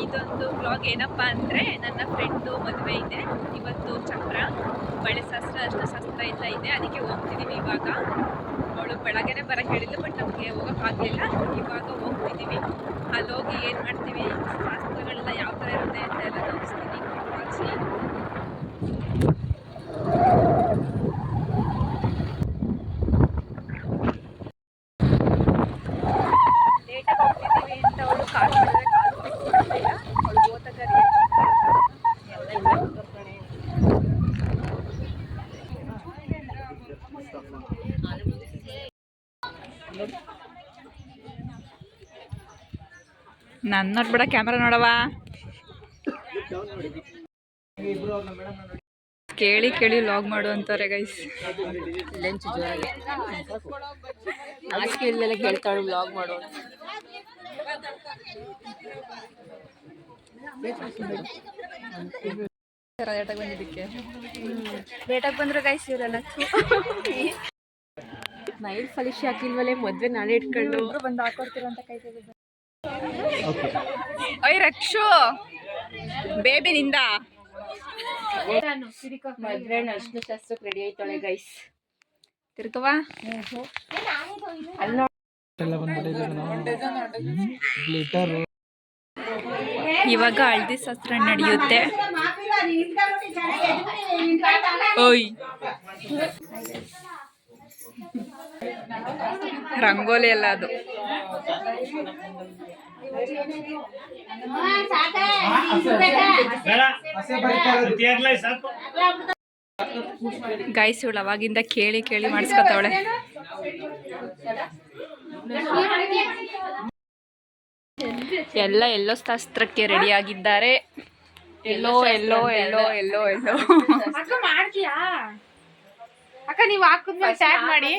ಇದೊಂದು ಬ್ಲಾಗ್ ಏನಪ್ಪ ಅಂದರೆ ನನ್ನ ಫ್ರೆಂಡು ಮದುವೆ ಇದೆ. ಇವತ್ತು ಚಕ್ರ ಬಳೆ ಶಾಸ್ತ್ರ ಅಷ್ಟು ಶಾಸ್ತ್ರ ಎಲ್ಲ ಇದೆ. ಅದಕ್ಕೆ ಹೋಗ್ತಿದ್ದೀವಿ ಇವಾಗ. ಅವಳು ಬೆಳಗ್ಗೆನೆ ಬರೋಕ್ಕೆ ಹೇಳಿದ್ಲು ಬಟ್ ನಮಗೆ ಹೋಗೋಕ್ಕಾಗಲಿಲ್ಲ ಇವಾಗ ಹೋಗ್ತಿದ್ದೀವಿ ಅಲ್ಲಿ ಹೋಗಿ ಏನು ಮಾಡ್ತೀವಿ ಶಾಸ್ತ್ರಗಳೆಲ್ಲ ಯಾವ ಥರ ಇರುತ್ತೆ ಅಂತ ಎಲ್ಲ ತೋರಿಸ್ತೀನಿ ವಾಚಿ ಲೇಟಾಗಿ ಹೋಗ್ತಿದ್ದೀವಿ ಅಂತ ಅವಳು ಕಾಲ್ ಮಾಡಿದ್ರೆ ಕಾಲು ಪಿಕ್ ಮಾಡ್ತಿಲ್ಲ ಅವಳು ಓದಾಗ ಎಲ್ಲ ಇಲ್ಲ ಕರ್ಕಣೆ ನನ್ನ ನೋಡ್ಬಿಡ ಕ್ಯಾಮ್ರಾ ನೋಡವ ಕೇಳಿ ಕೇಳಿ ಲಾಗ್ ಮಾಡು ಅಂತಾರೆ ಗೈಸ್ ಲಂಚ್ ಜೋರಾಗಿ ನಾಚಿಕೆ ಇಲ್ದೆಲ್ಲ ಕೇಳ್ತಾಳು ವ್ಲಾಗ್ ಮಾಡು. ಬಂದಿದ್ದಕ್ಕೆ. ಬಂದ್ರೆ ಗೈಸ್ ಇವರೆಲ್ಲ. ನೈಟ್ ಫಲಿಶ್ ಹಾಕಿಲ್ವಲ್ಲೇ ಮದ್ವೆ ನಾನೇ ಇಟ್ಕೊಂಡು. ಬಂದು ಹಾಕೊಡ್ತೀರ ಅಂತ ಕಾಯ್ತಿದ್ದೆ ಓಯ್ ರಕ್ಷು. ಬೇಬಿ ನಿಂದ ಅಷ್ಟು ಅರ್ಶಿನ ಶಾಸ್ತ್ರಕ್ಕೆ ರೆಡಿ ಆಯ್ತಾಳೆ ಗೈಸ್ ತಿರ್ಕವ ಇವಾಗ ಹಳದಿ ಶಾಸ್ತ್ರ ನಡೆಯುತ್ತೆ. ಓಯ್. ರಂಗೋಲಿ ಎಲ್ಲ ಅದು. ಗೈಸ್ ಇವಳು ಅವಾಗಿಂದ ಕೇಳಿ ಕೇಳಿ ಮಾಡಿಸ್ಕೊತಾವಳೆ. ಎಲ್ಲ ಎಲ್ಲೋ ಶಾಸ್ತ್ರಕ್ಕೆ ರೆಡಿ ಆಗಿದ್ದಾರೆ. ಎಲ್ಲೋ ಎಲ್ಲೋ ಎಲ್ಲೋ ಎಲ್ಲೋ ಎಲ್ಲೋ. ಅಕ್ಕ ಮಾಡ್ತೀಯಾ? ಅಕ್ಕ ನೀವು ಹಾಕಿದ್ಮೇಲೆ ಟ್ಯಾಗ್ ಮಾಡಿ.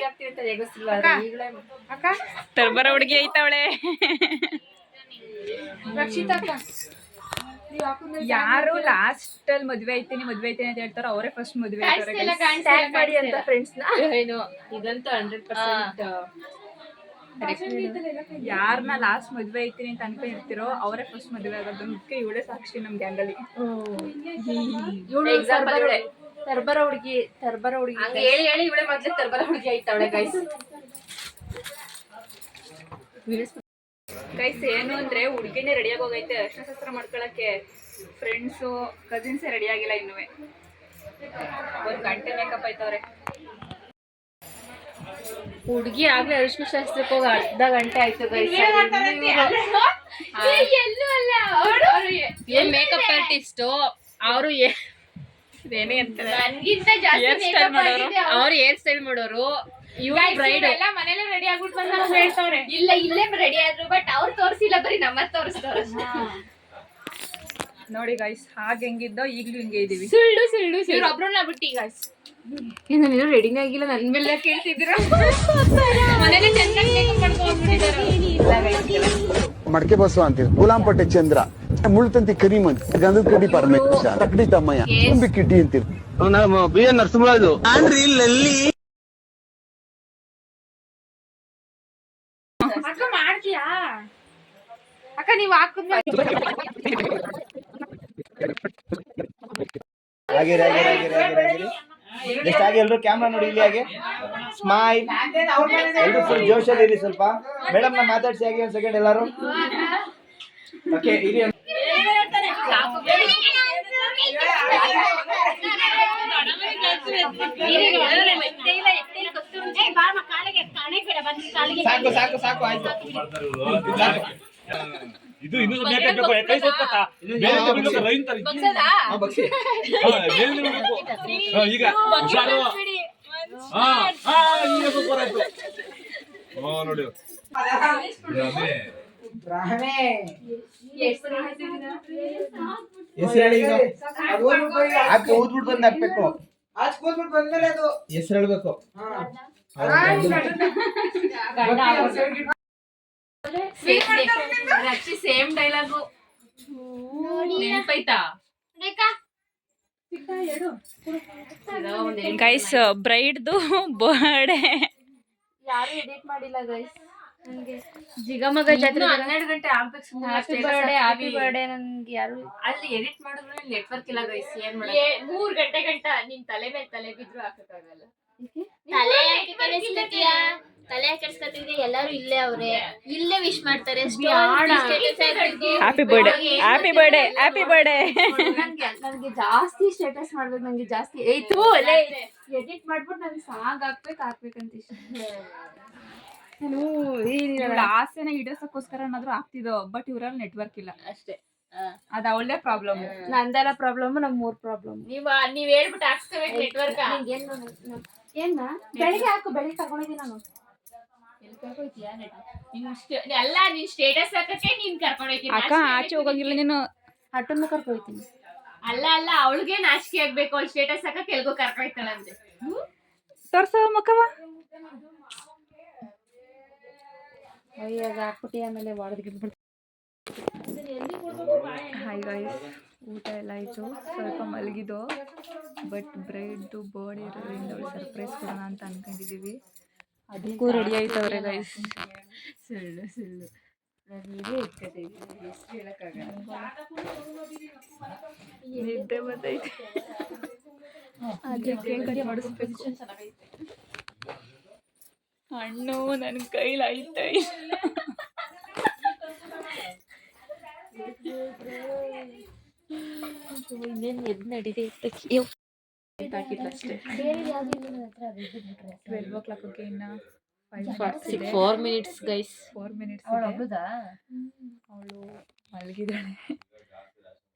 ಅಕ್ಕ ಟರ್ಬರ ಹುಡುಗಿ ಐತವಳೆ ರಕ್ಷಿತಾ ಅಕ್ಕ ನೀವು ಹಾಕಿದ್ಮೇಲೆ ಯಾರು ಲಾಸ್ಟ್ ಅಲ್ಲಿ ಮದ್ವೆ ಐತೀನಿ ಮದ್ವೆ ಐತೀನಿ ಅಂತ ಹೇಳ್ತಾರೋ ಅವರೇ ಫಸ್ಟ್ ಮದ್ವೆ ಮಾಡಿ ಅಂತ. ಫ್ರೆಂಡ್ಸ್ ಏನು ಇದಂತ ಹಂಡ್ರೆಡ್ ಪರ್ಸೆಂಟ್ ಯಾರನ್ನ ಲಾಸ್ಟ್ ಮದ್ವೆ ಐತೀನಿ ಅಂತ ಅನ್ಕೊಂಡಿರ್ತೀರೋ ಅವರೇ ಫಸ್ಟ್ ಮದ್ವೆ ಆಗೋದು. ಮುಖ್ಯ ಇವಳೇ ಸಾಕ್ಷಿ ನಮ್ ಗ್ಯಾಂಗ್ ಅಲ್ಲಿ. ತರ್ಬರ ಹುಡುಗಿ ತರ್ಬರ ಹುಡುಗಿ. ಹೇಳಿ ಹೇಳಿ ಇವಳೆ ಮೊದ್ಲೇ ತರ್ಬರ ಹುಡುಗಿ ಆಯ್ತಾವಳೆ ಗೈಸ್ ಗೈಸ್ ಏನು ಅಂದ್ರೆ ಹುಡುಗಿನೇ ರೆಡಿಯಾಗಿ ಹೋಗೈತೆ. ಅರ್ಶನ ಶಾಸ್ತ್ರ ಮಾಡ್ಕೊಳಕ್ಕೆ ಫ್ರೆಂಡ್ಸು ಕಸಿನ್ಸೇ ರೆಡಿ ಆಗಿಲ್ಲ ಇನ್ನೂ ಒಂದ್ ಗಂಟೆ ಮೇಕಪ್ ಆಯ್ತವ್ರೆ ಹುಡುಗಿ ಆಗ್ಲೇ ಅರಿಶಿನ ಶಾಸ್ತ್ರಕ್ಕೆ ಹೋಗಿ ಅರ್ಧ ಗಂಟೆ ಆಯ್ತು ಗೈಸ್ ಏನ್ ಮೇಕಪ್ ಆರ್ಟಿಸ್ಟ್ ಅವರು ಏನೇ ಅಂತಾರೆ. ಅವ್ರು. ಹೇರ್ ಸ್ಟೈಲ್ ಮಾಡೋರು. ಮನೇಲೆ ರೆಡಿ ಆಗ್ಬಿಟ್ಟು ಬಂದ ಹೇಳ್ತವ್ರೆ. ಇಲ್ಲ ಇಲ್ಲೇ ರೆಡಿ ಆದ್ರು ಬಟ್ ಅವ್ರು ತೋರಿಸಿಲ್ಲ ಬರೀ ನಮ್ಮ ತೋರಿಸ್ತವ್ರ ನೋಡಿ ಗೈಸ್ ಹಾಗೆ ಹೆಂಗಿದ್ದೋ ಈಗ್ಲೂ ಹಿಂಗೆ ಇದೀವಿ. ಸುಳ್ಳು ಸುಳ್ಳು ಸುಳ್ಳು. ಒಬ್ರನ್ನ ಬಿಟ್ಟಿ ಗಾಯ್ಸ್ ನಾನು ರೆಡಿನೇ ಆಗಿಲ್ಲ ನನ್ ಮೇಲೆ ಕೇಳ್ತಿದ್ದೀರ? ಮನೇಲೆ ಚೆನ್ನಾಗಿ ಮೇಕಪ್ ಮಾಡ್ಕೊಂಡು ಮಡಕೆ ಬಸವ ಅಂತೀವಿ ಗುಲಾಂಪಟ್ಟೆ ಚಂದ್ರ. ಮುಳ್ತಂತಿ ಕರಿಮನ್. ಗಂಧದ ಕಡ್ಡಿ ಪರಮೇಶ್ವರ. ತಕ್ಕಡಿ ತಮ್ಮಯ್ಯ. ತುಂಬಿ ಕಿಡ್ಡಿ ಅಂತೀವಿ ಬಿ ಎನ್ ನರಸಿಂಹರಾಜು. ಅಕ್ಕ ಮಾಡ್ತೀಯಾ ಅಕ್ಕ ನೀವು ಹಾಕಿದ್ಮೇಲೆ ಆಗಿರಿ ಆಗಿರಿ ಆಗಿರಿ ಆಗಿರಿ ಆಗಿರಿ ಜಸ್ಟ್ ಆಗಿ ಎಲ್ಲರೂ ಕ್ಯಾಮ್ರಾ ನೋಡಿ ಇಲ್ಲಿ ಹಾಗೆ. ಸ್ಮೈಲ್ ಎಲ್ಲರೂ ಫುಲ್ ಜೋಶಲ್ಲಿ ಇರಿ ಸ್ವಲ್ಪ. ಮೇಡಮ್ ನಾ ಮಾತಾಡ್ಸಿ ಆಗಿ ಒಂದ್ ಸೆಕೆಂಡ್ ಎಲ್ಲರೂ. ಓಕೆ ಇರಿ. ಸಾಕು ಸಾಕು ಸಾಕು ಆಯ್ತು. ಇದು ಇನ್ನೂ ಮೇಕಪ್ ಬೇಕು. ಕೈ ಸೋತ್ಕೊತಾ ಬೇರೆ ತಗೊಳ್ಬೇಕು ರೈನ್ ತರ ಬೇರೆ ಈಗ ಹುಷಾರು ಹಾ ಹಾ ಈಗ ಸೂಪರ್ ಆಯ್ತು ಹಾ ನೋಡಿ. ಹೆಸ್ರು ಹೇಳಿ ಈಗ. ಹಾಕಿ ಊದ್ಬಿಟ್ಟು ಬಂದು ಹಾಕ್ಬೇಕು? ಹೆಸ್ರು ಹೇಳ್ಬೇಕು. ರಕ್ಷಿ ಸೇಮ್ ಡೈಲಾಗು ನೆನ್ಪೈತಾ ಗೈಸ್ ಬ್ರೈಡ್ದು ಬರ್ಡೇ ಯಾರು ಎಡಿಟ್ ಮಾಡಿಲ್ಲ ಗೈಸ್ ನನಗೆ ಜಿಗಮಗ ಜಾತ್ರೆ ಹನ್ನೆರಡು ಗಂಟೆ ಆಗ್ಬೇಕು ಸುಮ್ಮನೆ ಹ್ಯಾಪಿ ಬರ್ಡೇ ಹ್ಯಾಪಿ ಬರ್ಡೇ ನನ್ಗೆ ಯಾರು ಅಲ್ಲಿ ಎಡಿಟ್ ಮಾಡಿದ್ರೆ ನೆಟ್ವರ್ಕ್ ಇಲ್ಲ ಗೈಸ್ ಏನ್ ಏ, ಮೂರ್ ಗಂಟೆ ಗಂಟ ನಿನ್ ತಲೆ ಮೇಲೆ ತಲೆ ಬಿದ್ರು ಹಾಕಕ್ಕಾಗಲ್ಲ. ತಲೆ ತಲೆ ಯಾಕೆ ಕೆಡಿಸ್ಕೊತಿದ್ಯ ಎಲ್ಲಾರು ಇಲ್ಲೇ ಅವ್ರೆ. ಇಲ್ಲೇ ವಿಶ್ ಮಾಡ್ತಾರೆ. Happy birthday happy birthday happy birthday ನನ್ಗೆ ನನ್ಗೆ ಜಾಸ್ತಿ ಸ್ಟೇಟಸ್ ಮಾಡ್ಬೇಕು ನಂಗೆ ಜಾಸ್ತಿ ಏಯ್ತು ಎಡಿಟ್ ಮಾಡ್ಬಿಟ್ಟು ನನ್ಗೆ ಸಾಂಗ್ ಹಾಕ್ಬೇಕು ಹಾಕ್ಬೇಕಂತ ಇಷ್ಟ. ನಾನು ಆಸೆನ ಈಡೇರ್ಸಕ್ಕೋಸ್ಕರ ಏನಾದ್ರು ಆಗ್ತಿದೋ ಬಟ್ ಇವ್ರಲ್ಲಿ ನೆಟ್ವರ್ಕ್ ಇಲ್ಲ. ಅಷ್ಟೇ. ಅದ ಒಳ್ಳೆ ಪ್ರಾಬ್ಲಮ್ ನಂದೆಲ್ಲ ಪ್ರಾಬ್ಲಮ್ ನಮ್ ಮೂರ್ ಪ್ರಾಬ್ಲಮ್ ನೀವ್ ನೀವ್ ಹೇಳ್ಬಿಟ್ಟು ಹಾಕ್ಸ್ಕೋಬೇಕು ನೆಟ್ವರ್ಕ್ ಏನ್ ಬೆಳಿಗ್ಗೆ ಹಾಕು ಬೆಳಿಗ್ಗೆ ತಗೊಂಡಿದ್ದೀನಿ ನಾನು. ಅಲ್ಲ ನಿನ್ ಸ್ಟೇಟಸ್ ಹಾಕಕ್ಕೆ ನೀನ್ ಕರ್ಕೊಂಡ್ ಹೋಗ್ತೀನಿ. ಅಕ್ಕ ಆಚೆ ಹೋಗಂಗಿಲ್ಲ ನೀನು. ಆಟೋನ ಕರ್ಕೊಯ್ತೀನಿ. ಅಲ್ಲ ಅಲ್ಲ ಅವಳಿಗೆ ನಾಚಿಕೆ ಆಗ್ಬೇಕು ಅವ್ಳು ಸ್ಟೇಟಸ್ ಹಾಕಕ್ ಎಲ್ಗೂ ಕರ್ಕೊಯ್ತಾಳಂತೆ. ತೋರ್ಸೋ ಮಕ್ಕವ ಅಯ್ಯಾಗ ಹಾಕ್ಬಿಟ್ಟು ಆಮೇಲೆ ಹೊಡೆದ್ಬಿಟ್ಟು ಹಾಯ್ ಗೈಸ್ ಊಟ ಎಲ್ಲ ಆಯಿತು. ಸ್ವಲ್ಪ ಮಲಗಿದ್ದು ಬಟ್ ಬ್ರೈಡ್ದು ಬರ್ಡೇ ಇರೋದ್ರಿಂದ ಅವಳು ಸರ್ಪ್ರೈಸ್ ಕೊಡೋಣ ಅಂತ ಅನ್ಕೊಂಡಿದೀವಿ. ಅದಕ್ಕೂ ರೆಡಿ ಆಯ್ತವ್ರೆ ಗೈಸ್ ಸುಳ್ಳು ಸುಳ್ಳು. ನಾನು ಹೀಗೆ ಎಷ್ಟು ಹೆಸರು ಹೇಳಕ್ಕಾಗಲ್ಲ. ನಿದ್ದೆ ಬಂದೈತೆ ಅದಕ್ಕೆ ಮಾಡಿಸ್ಬೇಕು ಹಣ್ಣು ನನ್ನ ಕೈಲಿ ಇಲ್ಲ ಇನ್ನೇನು ಎದ್ದು ನಡೀದೆ ಟ್ವೆಲ್ವ್ ಓ ಕ್ಲಾಕ್ಗೆ ಇನ್ನು ಇದೆ. Four minutes guys four minutes ಅವಳು ಮಲಗಿದ್ದಾಳೆ.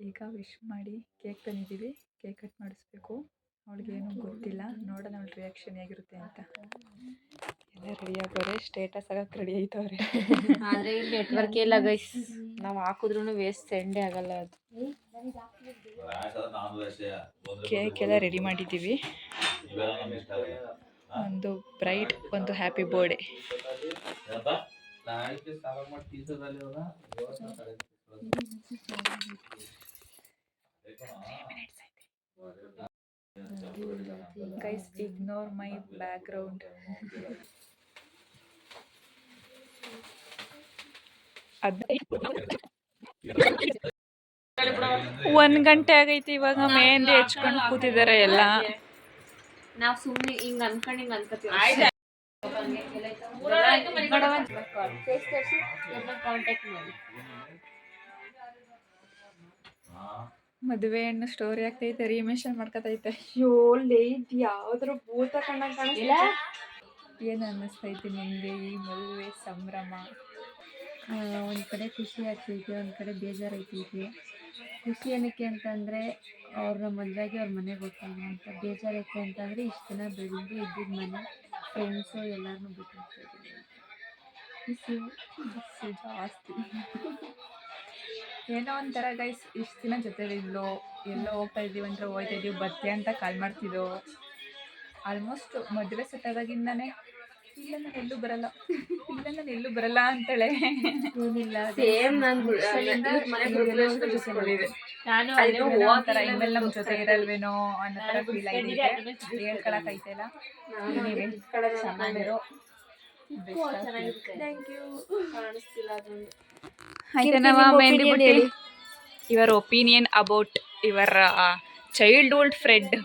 ಈಗ ವಿಶ್ ಮಾಡಿ ಕೇಕ್ ತಂದಿದ್ದೀವಿ. ಕೇಕ್ ಕಟ್ ಮಾಡಿಸ್ಬೇಕು. ಅವಳಿಗೇನು ಗೊತ್ತಿಲ್ಲ. ನೋಡೋಣ ಅವಳ ರಿಯಾಕ್ಷನ್ ಹೇಗಿರುತ್ತೆ ಅಂತ. ಎಲ್ಲ ರೆಡಿ ಆಗೋರೆ ಸ್ಟೇಟಸ್ ಆಗಕ್ಕೆ ರೆಡಿ ಆಯ್ತವ್ರೆ. ಆದ್ರೆ ಇಲ್ಲಿ ನೆಟ್ವರ್ಕ್ ಇಲ್ಲ ಗೈಸ್ ನಾವು ಹಾಕಿದ್ರು ವೇಸ್ಟ್ ಸೆಂಡೇ ಆಗಲ್ಲ ಅದು. ಕೇಕ್ ಎಲ್ಲ ರೆಡಿ ಮಾಡಿದ್ದೀವಿ. ಒಂದು ಬ್ರೈಟ್ ಒಂದು happy birthday guys ignore my background ಒಂದ್ ಗಂಟೆ ಆಗೈತಿ ಇವಾಗ ಮೆಹಂದಿ ಹಚ್ಕೊಂಡು ಕೂತಿದ್ದಾರೆ ಎಲ್ಲ. ನಾವು ಸುಮ್ಮನೆ ಹಿಂಗ್ ಅನ್ಕೊಂಡು ಹಿಂಗ್ ಅನ್ಕೋತೀವಿ. ಮದುವೆ ಹೆಣ್ಣು ಸ್ಟೋರಿ ಆಗ್ತೈತೆ ರೀಮೇಷನ್ ಮಾಡ್ಕೊತೈತೆ. ಅಯ್ಯೋ ಲೇದ್ ಯಾವ್ದ್ರ ಭೂತ ಕಣ್ಣ ಕಾಣಿಸ್ತಿಲ್ಲ ಏನು ಅನ್ನಿಸ್ತೈತಿ ನಿಮಗೆ ಈ ಮದುವೆ ಸಂಭ್ರಮ? ಒಂದ್ ಕಡೆ ಖುಷಿ ಆಗ್ತೈತಿ ಒಂದ್ ಕಡೆ ಬೇಜಾರೈತೈತಿ ಖುಷಿ ಏನಕ್ಕೆ ಅಂತಂದರೆ ಅವ್ರನ್ನ ಮದುವೆಗೆ ಅವ್ರ ಮನೆಗೆ ಹೋಗ್ತಾರೆ ಅಂತ. ಬೇಜಾರಕ್ಕೆ ಅಂತಂದರೆ ಇಷ್ಟು ದಿನ ಬೆಳೆದು ಇದ್ದಿದ್ದ ಮನೆ ಫ್ರೆಂಡ್ಸು ಎಲ್ಲರನ್ನೂ ಬಿಟ್ಟು ಬಿಸಿ ಜಾಸ್ತಿ ಏನೋ ಒಂಥರ ಗೈಸ್ ಇಷ್ಟು ದಿನ ಜೊತೆಲಿದ್ಲು ಎಲ್ಲೋ ಹೋಗ್ತಾ ಇದ್ದೀವಿ ಅಂದರೆ ಹೋಗ್ತಾ ಇದ್ದೀವಿ ಬರ್ತೀಯ ಅಂತ ಕಾಲ್ ಮಾಡ್ತಿದ್ದೋ. ಆಲ್ಮೋಸ್ಟ್ ಮದುವೆ ಸೆಟ್ ಇಲ್ಲ ನಾನು ಎಲ್ಲೂ ಬರಲ್ಲ. ಇಲ್ಲ ನಾನು ಎಲ್ಲೂ ಬರಲ್ಲ ಅಂತಾಳೆ. ಏನಿಲ್ಲ ಸೇಮ್ ನಾನು ನಾನು ಅಲ್ಲೂ ನಮ್ಮ ಜೊತೆ ಇರಲ್ವೇನೋ ಅನ್ನೋ ಥರ ಫೀಲ್ ಆಗಿದೆ ಹೇಳ್ಕೊಳಕ್ ಐತಲ್ಲ ಚೆನ್ನಾಗಿರೋ your opinion about your childhood friend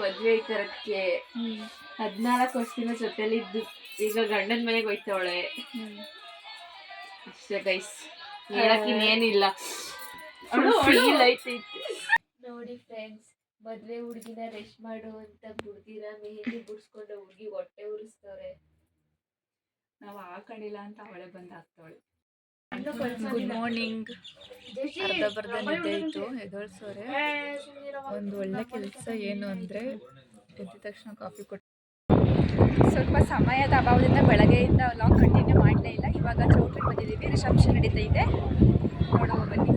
ಮದ್ವೆ ಐತರಕ್ಕೆ ಹದಿನಾಲ್ಕು ವರ್ಷದಿಂದ ಜೊತೆಲಿದ್ದು ಈಗ ಗಂಡನ ಮನೆಗೆ ಹೋಯ್ತವಳೆ. ಅಷ್ಟೇ ಗೈಸ್ ಹೇಳಕ್ ಇನ್ನೇನಿಲ್ಲ. ಫೀಲ್ ಐತೈತಿ ನೋಡಿ ಫ್ರೆಂಡ್ಸ್ ಮದ್ವೆ ಹುಡುಗಿನ ರೆಸ್ಟ್ ಮಾಡು ಅಂತ ಹುಡುಗಿರ ಮೆಹಂದಿ ಬಿಡ್ಸ್ಕೊಂಡು ಹುಡುಗಿ ಹೊಟ್ಟೆ ಉರಿಸ್ತವ್ರೆ. ನಾವು ಹಾಕೊಂಡಿಲ್ಲ ಅಂತ ಅವಳೆ ಬಂದು ಹಾಕ್ತಾವಳೆ ಗುಡ್ ಮಾರ್ನಿಂಗ್ ಅರ್ಧ ಬರ್ಧ ನಿದ್ದೆ ಇತ್ತು ಹೆಗಳ್ಸೋರೆ. ಒಂದು ಒಳ್ಳೆ ಕೆಲಸ ಏನು ಅಂದರೆ ಎದ್ದ ತಕ್ಷಣ ಕಾಫಿ ಕೊಟ್ಟು ಸ್ವಲ್ಪ ಸಮಯದ ಅಭಾವದಿಂದ ಬೆಳಗ್ಗೆಯಿಂದ ಲಾಕ್ ಕಂಟಿನ್ಯೂ ಮಾಡಲೇ ಇಲ್ಲ. ಇವಾಗ ಚೌಟ್ರಿ ಬಂದಿದ್ದೀವಿ. ರಿಸೆಪ್ಷನ್ ನಡೀತಾ ಇದೆ. ನೋಡುವ ಬನ್ನಿ.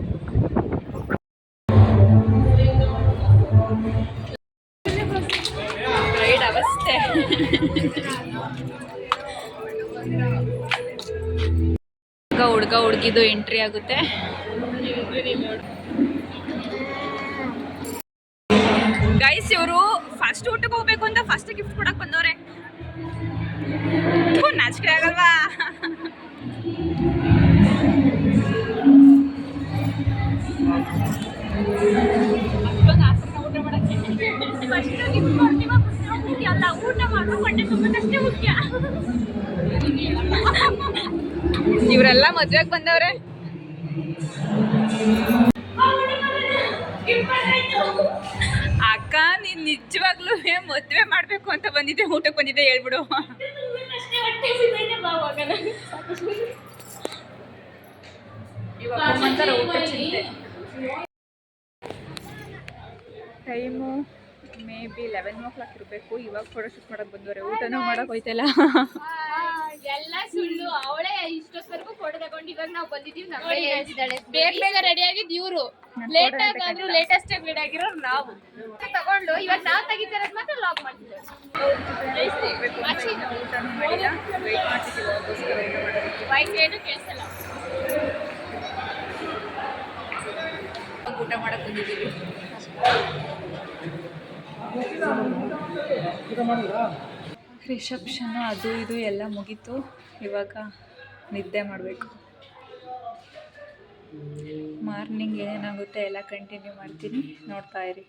ರೈಡ್ ಅವಸ್ಥೆ. ಹುಡ್ಗ ಹುಡುಗಿದು ಎಂಟ್ರಿ ಆಗುತ್ತೆ. ಗೈಸ್ ಇವರು ಫಸ್ಟ್ ಊಟಕ್ಕೆ ಹೋಗ್ಬೇಕು ಅಂತ ಫಸ್ಟ್ ಗಿಫ್ಟ್ ಕೊಡಕ್ ಬಂದವ್ರೆ. ಮದ್ವೆಗೆ ಬಂದವ್ರೆ? ಅಕ್ಕ ನೀನ್ ನಿಜವಾಗ್ಲೂ ಮದ್ವೆ ಮಾಡ್ಬೇಕು ಅಂತ ಬಂದಿದ್ದೆ ಊಟಕ್ಕೆ ಬಂದಿದ್ದೆ ಹೇಳ್ಬಿಡು. Time maybe eleven o'clock ಇರಬೇಕು ಇವಾಗ ಫೋಟೋ ಶೂಟ್ ಮಾಡಕ್ ಬಂದವ್ರೆ ಊಟನೂ ಮಾಡಕ್ ಹೋಯ್ತಲ್ಲ? ಎಲ್ಲ ಸುಳ್ಳು. ಅವಳೇ ಇಷ್ಟೊತ್ತವರೆಗೂ ಫೋಟೋ ತಗೊಂಡು ಇವಾಗ ನಾವು ಬಂದಿದ್ದೀವಿ ನಮಗೆ ಹೇಳ್ತಿದ್ದಾಳೆ. ಬೇಗ ಬೇಗ ರೆಡಿ ಆಗಿದ್ದು ಇವ್ರು. ಲೇಟ್ ಆಗಾದ್ರು ಲೇಟೆಸ್ಟ್ ಆಗಿ ರೆಡಿ ಆಗಿರೋರು ನಾವು. ತಗೊಂಡು ಇವಾಗ ನಾವು ತೆಗಿತಾರೆ ಮಾತ್ರ ಲಾಕ್ ಮಾಡ್ತಿದ್ದಾರೆ. ಊಟನೂ ಮಾಡಿಲ್ಲ. ವೆಯ್ಟ್ ಮಾಡ್ತಿದ್ದೀವಿ ಊಟ ಮಾಡೋದಕ್ಕೆ ವಾಯ್ಸ್ ಏನು ಕೇಳಿಸಲ್ಲ. ಊಟ ಮಾಡಕ್ ಬಂದಿದ್ದೀವಿ. ರಿಸೆಪ್ಷನ್ ಅದು ಇದು ಎಲ್ಲ ಮುಗೀತು. ಇವಾಗ ನಿದ್ದೆ ಮಾಡಬೇಕು. ಮಾರ್ನಿಂಗ್ ಏನೇನಾಗುತ್ತೆ ಎಲ್ಲ ಕಂಟಿನ್ಯೂ ಮಾಡ್ತೀನಿ. ನೋಡ್ತಾ ಇರಿ.